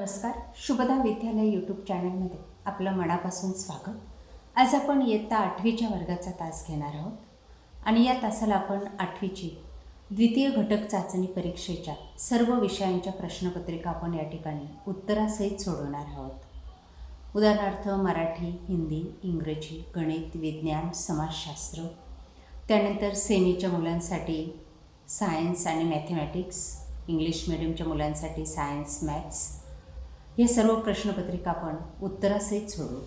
नमस्कार. शुभदा विद्यालय यूट्यूब चॅनलमध्ये आपलं मनापासून स्वागत. आज आपण इयत्ता आठवीच्या वर्गाचा तास घेणार आहोत. आणि या तासाला आपण आठवीची द्वितीय घटक चाचणी परीक्षेच्या सर्व विषयांच्या प्रश्नपत्रिका आपण या ठिकाणी उत्तरासहित सोडवणार आहोत. उदाहरणार्थ मराठी हिंदी इंग्रजी गणित विज्ञान समाजशास्त्र. त्यानंतर सेमीच्या मुलांसाठी सायन्स आणि मॅथमॅटिक्स. इंग्लिश मिडियमच्या मुलांसाठी सायन्स मॅथ्स. हे सर्व प्रश्नपत्रिका आपण उत्तरासहित सोडू.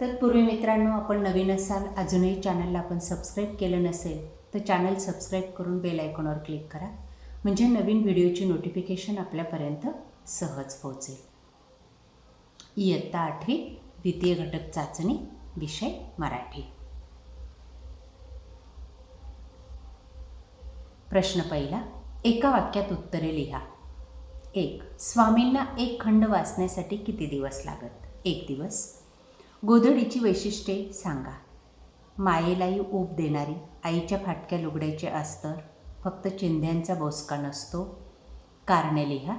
तत्पूर्वी मित्रांनो आपण नवीन असाल अजूनही चॅनलला आपण सबस्क्राईब केलं नसेल तर चॅनल सबस्क्राईब करून बेल आयकॉनवर क्लिक करा. म्हणजे नवीन व्हिडिओची नोटिफिकेशन आपल्यापर्यंत सहज पोहोचेल. इयत्ता आठवी द्वितीय घटक चाचणी विषय मराठी. प्रश्न पहिला एका वाक्यात उत्तरे लिहा. एक. स्वामींना एक खंड वाचण्यासाठी किती दिवस लागत? एक दिवस. गोधडीची वैशिष्ट्ये सांगा. मायेलाही ऊब देणारी आईच्या फाटक्या लुगड्याचे अस्तर फक्त चिंध्यांचा बोसका नसतो. कारणे लिहा.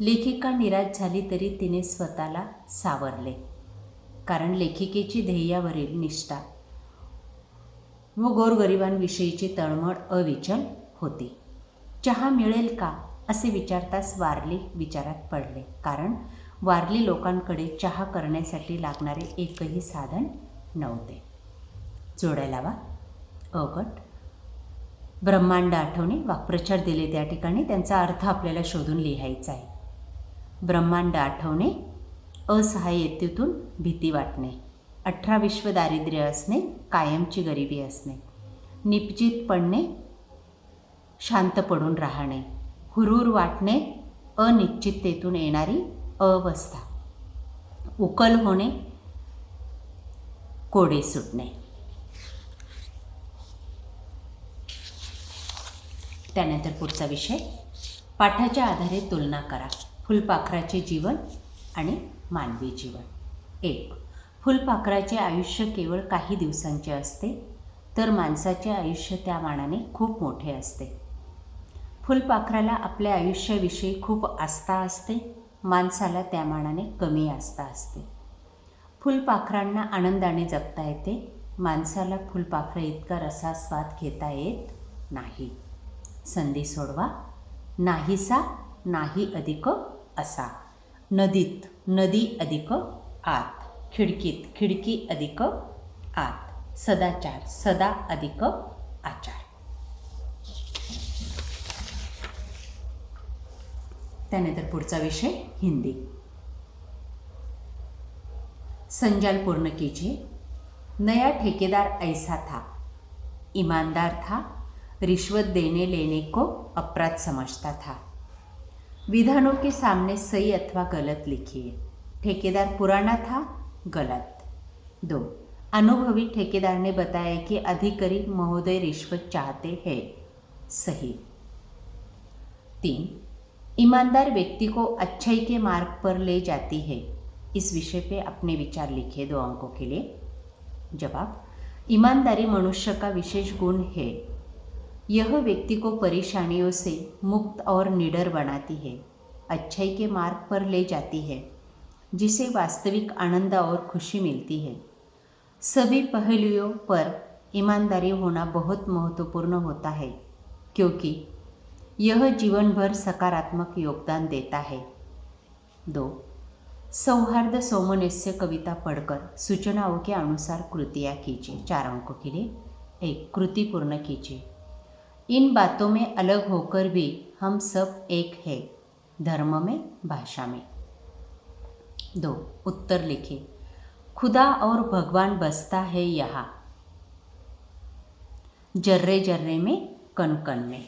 लेखिका निराश झाली तरी तिने स्वतःला सावरले. कारण लेखिकेची ध्येयावरील निष्ठा व गोरगरिबांविषयीची तळमळ अविचल होती. चहा मिळेल का? असे विचारताच वारली विचारात पडले. कारण वारली लोकांकडे चहा करण्यासाठी लागणारे एकही साधन नव्हते. जोडायला वा अगट ब्रह्मांड आठवणे वाक्प्रचार दिले त्या ठिकाणी त्यांचा अर्थ आपल्याला शोधून लिहायचा आहे. ब्रह्मांड आठवणे असहाय्यतेतून भीती वाटणे. अठरा विश्व दारिद्र्य असणे कायमची गरिबी असणे. निपजित पडणे शांत पडून राहणे. हुरूर वाटणे अनिश्चिततेतून येणारी अवस्था. उकल होणे कोडे सुटणे. त्यानंतर पुढचा विषय. पाठाच्या आधारे तुलना करा. फुलपाखराचे जीवन आणि मानवी जीवन. एक फुलपाखराचे आयुष्य केवळ काही दिवसांचे असते तर माणसाचे आयुष्य त्या मानाने खूप मोठे असते. फुलपाखराला आपल्या आयुष्याविषयी खूप आस्था असते माणसाला त्या मानाने कमी आस्था असते. फुलपाखरांना आनंदाने जगता येते माणसाला फुलपाखरं इतका रसास्वाद घेता येत नाही. संधी सोडवा नाहीसा नाही अधिक असा. नदीत नदी अधिक आत. खिडकीत खिडकी अधिक आत. सदाचार सदा अधिक आचार. त्यानंतर पुढचा विषय हिंदी. संजाल पूर्ण कीजिए नया ठेकेदार ऐसा था ईमानदार था रिश्वत देने लेने को अपराध समझता था. विधानों के सामने सही अथवा गलत लिखिए। ठेकेदार पुराना था गलत. दो अनुभवी ठेकेदार ने बताया कि अधिकारी महोदय रिश्वत चाहते हैं सही. तीन ईमानदार व्यक्ति को अच्छाई के मार्ग पर ले जाती है। इस विषय पे अपने विचार लिखे दो अंकों के लिए। जवाब, ईमानदारी मनुष्य का विशेष गुण है। यह व्यक्ति को परेशानियों से मुक्त और निडर बनाती है। अच्छाई के मार्ग पर ले जाती है, जिसे वास्तविक आनंद और खुशी मिलती है। सभी पहलुओं पर ईमानदारी होना बहुत महत्वपूर्ण होता है, क्योंकि यह जीवन भर सकारात्मक योगदान देता है। दो, सौहार्द सौमनस्य कविता पढ़कर सूचनाओं के अनुसार कृतियाँ कीजिए चार अंकों के लिए। एक, कृति पूर्ण कीजिए। इन बातों में अलग होकर भी हम सब एक है, धर्म में, भाषा में। दो, उत्तर लिखे। खुदा और भगवान बसता है यहाँ। जर्रे जर्रे में कन कन में।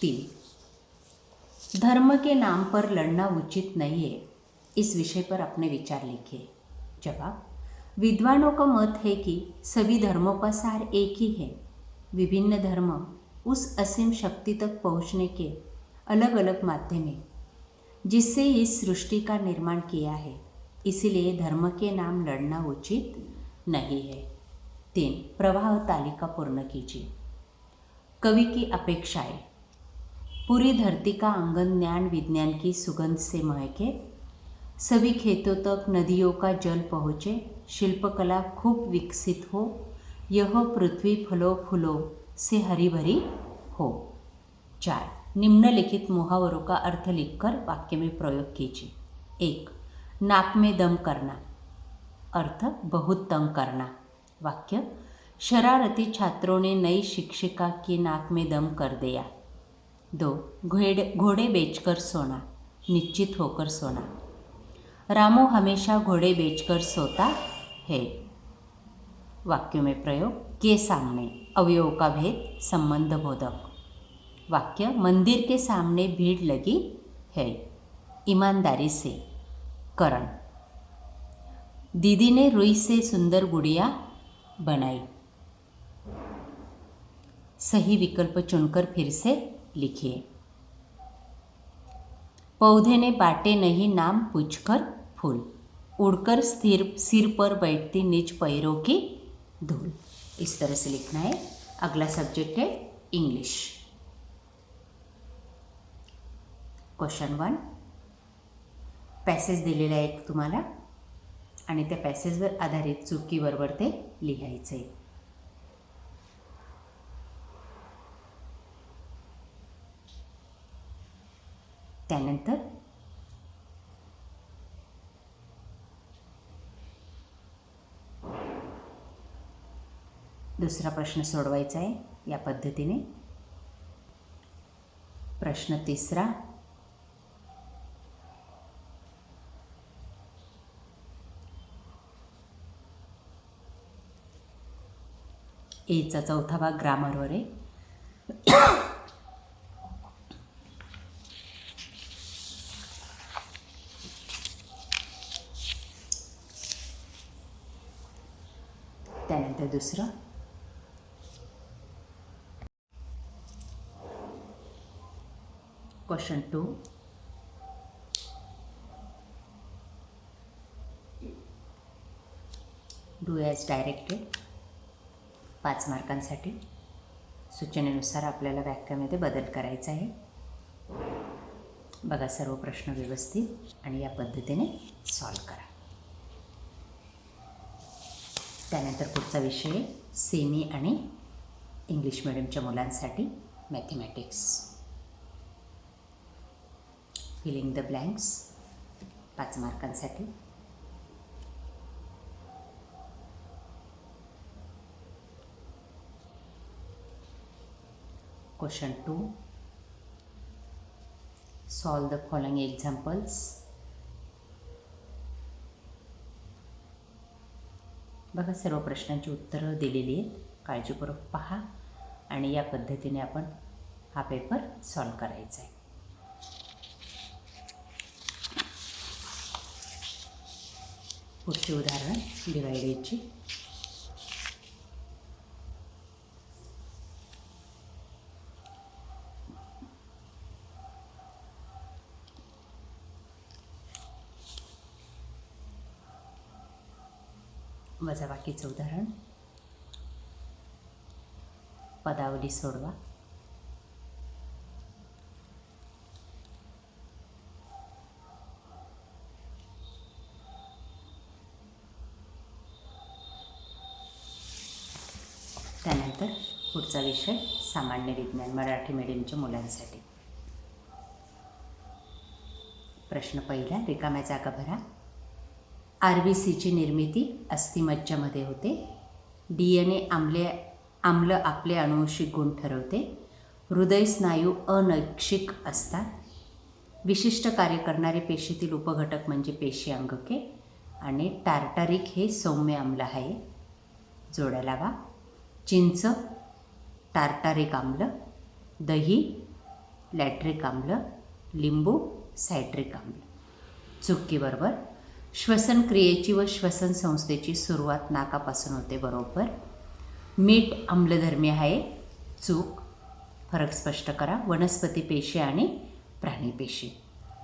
तीन धर्म के नाम पर लड़ना उचित नहीं है। इस विषय पर अपने विचार लिखिए जवाब, विद्वानों का मत है कि सभी धर्मों का सार एक ही है। विभिन्न धर्म उस असीम शक्ति तक पहुँचने के अलग अलग माध्यम हैं, जिससे इस सृष्टि का निर्माण किया है। इसीलिए धर्म के नाम लड़ना उचित नहीं है। तीन, प्रवाह तालिका पूर्ण कीजिए। कवि की अपेक्षाएँ। पूरी धरती का आंगन ज्ञान विज्ञान की सुगंध से महके सभी खेतों तक नदियों का जल पहुँचे शिल्पकला खूब विकसित हो यह पृथ्वी फलो फूलों से हरी भरी हो। चार निम्नलिखित मुहावरों का अर्थ लिखकर वाक्य में प्रयोग कीजिए। एक नाक में दम करना। अर्थ बहुत तंग करना। वाक्य शरारती छात्रों ने नई शिक्षिका की नाक में दम कर दिया। दो, घोड़े घोड़े बेचकर सोना, निश्चित होकर सोना। रामू हमेशा घोड़े बेचकर सोता है। वाक्यों में प्रयोग, के सामने, अवयव का भेद, संबंध बोधक। वाक्य, मंदिर के सामने भीड़ लगी है, ईमानदारी से। करण, दीदी ने रुई से सुंदर गुड़िया बनाई। सही विकल्प चुनकर फिर से लिखिए। पौधे ने बाटे नहीं नाम पूछकर फूल उड़कर स्थिर सिर पर बैठती निज पैरों की धूल। इस तरह से लिखना है। अगला सब्जेक्ट है इंग्लिश क्वेश्चन वन पॅसेज दिलेला आहे एक तुम्हाला आणि त्या पॅसेजवर आधारित चुकीबरोबर ते लिहायचं आहे त्यानंतर दुसरा प्रश्न सोडवायचा आहे. या पद्धतीने. प्रश्न तिसरा. एचा चौथा भाग ग्रामरवर आहे त्यानंतर दुसरं? Question two do as directed पाच मार्कांसाठी. सूचनेनुसार आपल्याला वाक्यामध्ये बदल करायचा आहे. बघा सर्व प्रश्न व्यवस्थित आणि या पद्धतीने सॉल्व करा. त्यानंतर पुढचा विषय सेमी आणि इंग्लिश मिडियमच्या मुलांसाठी मॅथमॅटिक्स फिलिंग द ब्लँक्स पाच मार्कांसाठी. Question two solve the following examples बघा सर्व प्रश्नांची उत्तरं दिलेली आहेत. काळजीपूर्वक पहा आणि या पद्धतीने आपण हा पेपर सॉल्व करायचा आहे. पुढचे उदाहरण डिवायडेडची वजाबाकीचं उदाहरण. पदावली सोडवा. त्यानंतर पुढचा विषय सामान्य विज्ञान मराठी मीडियमच्या मुलांसाठी. प्रश्न पहिला रिकाम्या जागा भरा. आर बी सीची निर्मिती अस्थिमज्जामध्ये होते. डी एन ए आम्ले आम्ल आपले अनुवंशिक गुण ठरवते. हृदय स्नायू अनैक्षिक असतात. विशिष्ट कार्य करणारे पेशीतील उपघटक म्हणजे पेशी अंगके आणि टार्टारिक हे सौम्य आम्ल आहे. जोड्या लावा. चिंच टार्टारिक आम्ल दही लॅट्रिक आम्ल लिंबू सायट्रिक आम्ल. चुकीबरोबर श्वसन क्रियेची व श्वसन संस्थेची सुरुवात नाकापासून होते बरोबर? मीठ आम्लधर्मी आहे चूक फरक स्पष्ट करा. वनस्पती पेशी आणि प्राणी पेशी.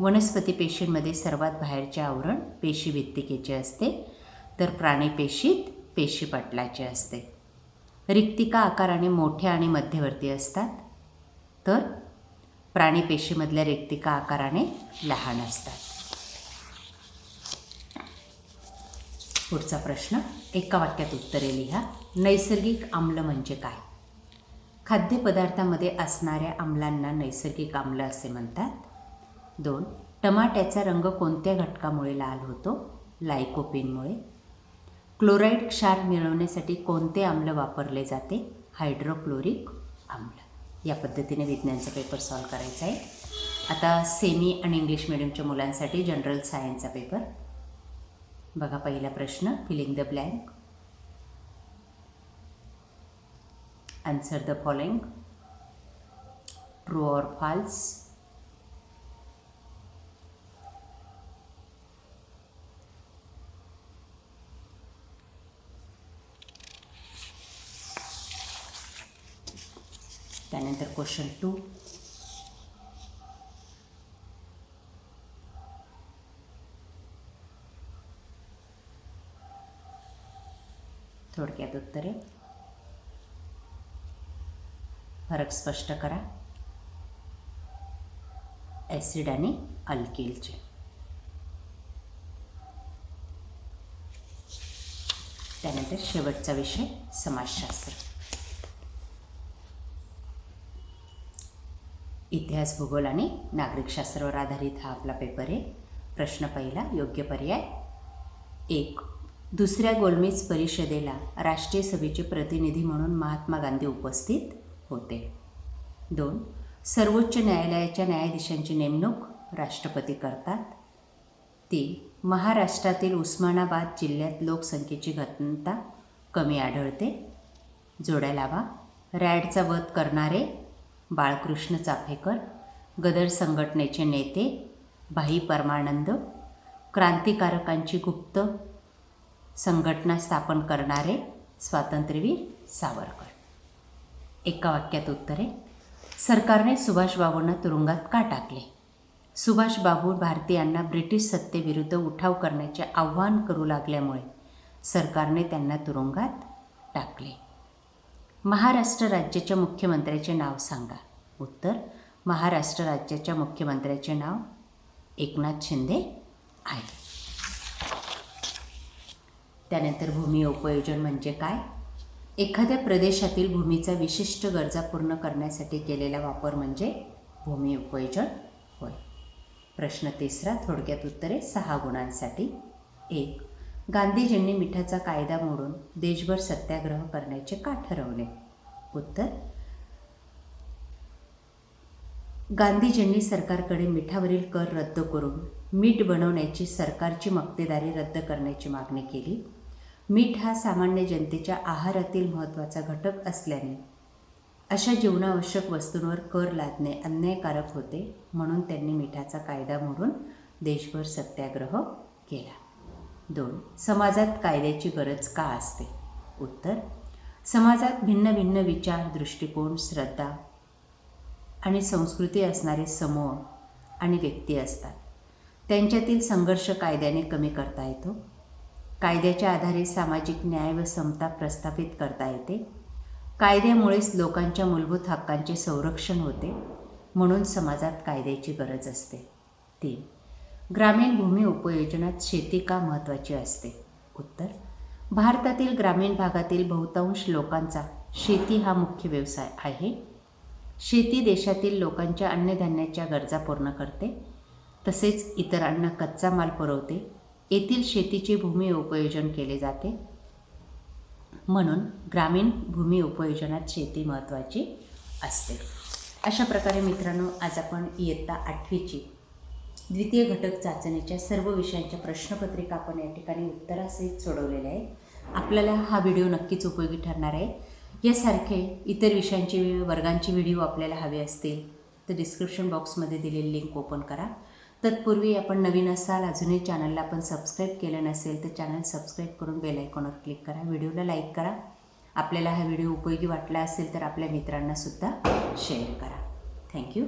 वनस्पती पेशींमध्ये सर्वात बाहेरचे आवरण पेशी भित्तिकेचे असते तर प्राणी पेशीत पेशी पटलाचे असते. रिक्तिका आकाराने मोठ्या आणि मध्यवर्ती असतात तर प्राणी पेशीमधल्या रिक्तिका आकाराने लहान असतात. पुढचा प्रश्न एका वाक्यात उत्तरे लिहा. नैसर्गिक आम्ल म्हणजे काय? खाद्यपदार्थामध्ये असणाऱ्या आम्लांना नैसर्गिक आम्ल असे म्हणतात. दोन टमाट्याचा रंग कोणत्या घटकामुळे लाल होतो? लायकोपिनमुळे. क्लोराईड क्षार मिळवण्यासाठी कोणते आम्ल वापरले जाते? हायड्रोक्लोरिक आम्ल. या पद्धतीने विज्ञानचा पेपर सॉल्व करायचा आहे. आता सेमी आणि इंग्लिश मिडियमच्या मुलांसाठी जनरल सायन्सचा पेपर बघा पहिला प्रश्न filling the blank answer the following true or false त्यानंतर क्वेश्चन टू थोडक्यात उत्तरे. फरक स्पष्ट करा. ॲसिड आणि अल्किलचे. त्यानंतर शेवटचा विषय समाजशास्त्र. इतिहास भूगोल आणि नागरिकशास्त्रावर आधारित हा आपला पेपर आहे. प्रश्न पहिला योग्य पर्याय. एक दुसऱ्या गोलमेज परिषदेला राष्ट्रीय सभेचे प्रतिनिधी म्हणून महात्मा गांधी उपस्थित होते. दोन सर्वोच्च न्यायालयाच्या न्यायाधीशांची नेमणूक राष्ट्रपती करतात. तीन महाराष्ट्रातील उस्मानाबाद जिल्ह्यात लोकसंख्येची घटनता कमी आढळते. जोड्या लावा रॅडचा वध करणारे बाळकृष्ण चाफेकर गदर संघटनेचे नेते भाई परमानंद क्रांतिकारकांची गुप्त संघटना स्थापन करणारे स्वातंत्र्यवीर सावरकर. एका वाक्यात उत्तरे. सरकारने सुभाषबाबूंना तुरुंगात का टाकले? सुभाषबाबू भारतीयांना ब्रिटिश सत्तेविरुद्ध उठाव करण्याचे आव्हान करू लागल्यामुळे सरकारने त्यांना तुरुंगात टाकले. महाराष्ट्र राज्याच्या मुख्यमंत्र्याचे नाव सांगा. उत्तर महाराष्ट्र राज्याच्या मुख्यमंत्र्याचे नाव एकनाथ शिंदे आहे. त्यानंतर भूमी उपयोजन म्हणजे काय? एखाद्या प्रदेशातील भूमीचा विशिष्ट गरजा पूर्ण करण्यासाठी केलेला वापर म्हणजे भूमी उपयोजन होय. प्रश्न तिसरा थोडक्यात उत्तरे सहा गुणांसाठी. एक गांधीजींनी मिठाचा कायदा मोडून देशभर सत्याग्रह करण्याचे का ठरवले? उत्तर गांधीजींनी सरकारकडे मिठावरील कर रद्द करून मीठ बनवण्याची सरकारची मक्तेदारी रद्द करण्याची मागणी केली. मीठ हा सामान्य जनतेच्या आहारातील महत्त्वाचा घटक असल्याने. अशा जीवनावश्यक वस्तूंवर कर लादणे अन्यायकारक होते म्हणून त्यांनी मिठाचा कायदा म्हणून देशभर सत्याग्रह केला. दोन समाजात कायद्याची गरज का असते? उत्तर समाजात भिन्न भिन्न विचार दृष्टिकोन श्रद्धा आणि संस्कृती असणारे समूह आणि व्यक्ती असतात. त्यांच्यातील संघर्ष कायद्याने कमी करता येतो. कायद्याच्या आधारे सामाजिक न्याय व समता प्रस्थापित करता येते. कायद्यामुळेच लोकांच्या मूलभूत हक्कांचे संरक्षण होते म्हणून समाजात कायद्याची गरज असते. तीन ग्रामीण भूमी उपयोजनात शेती का महत्त्वाची असते? उत्तर भारतातील ग्रामीण भागातील बहुतांश लोकांचा शेती हा मुख्य व्यवसाय आहे. शेती देशातील लोकांच्या अन्नधान्याच्या गरजा पूर्ण करते तसेच इतरांना कच्चा माल पुरवते येथील शेतीची भूमी उपयोजन केले जाते. म्हणून ग्रामीण भूमी उपयोजनात शेती महत्त्वाची असते. अशा प्रकारे मित्रांनो आज आपण इयत्ता आठवीची द्वितीय घटक चाचणीच्या सर्व विषयांच्या प्रश्नपत्रिका आपण या ठिकाणी उत्तरासहित सोडवलेल्या आहे आपल्याला हा व्हिडिओ नक्कीच उपयोगी ठरणार आहे. यासारखे इतर विषयांचे वर्गांचे व्हिडिओ आपल्याला हवे असतील तर डिस्क्रिप्शन बॉक्समध्ये दिलेली लिंक ओपन करा. तत्पूर्वी आपण नवीन असाल अजूनही चॅनलला आपण सबस्क्राईब केलं नसेल तर चॅनल सबस्क्राईब करून बेल आयकॉनवर क्लिक करा. व्हिडिओला लाईक करा. आपल्याला हा व्हिडिओ उपयोगी वाटला असेल तर आपल्या मित्रांनासुद्धा शेअर करा. थँक्यू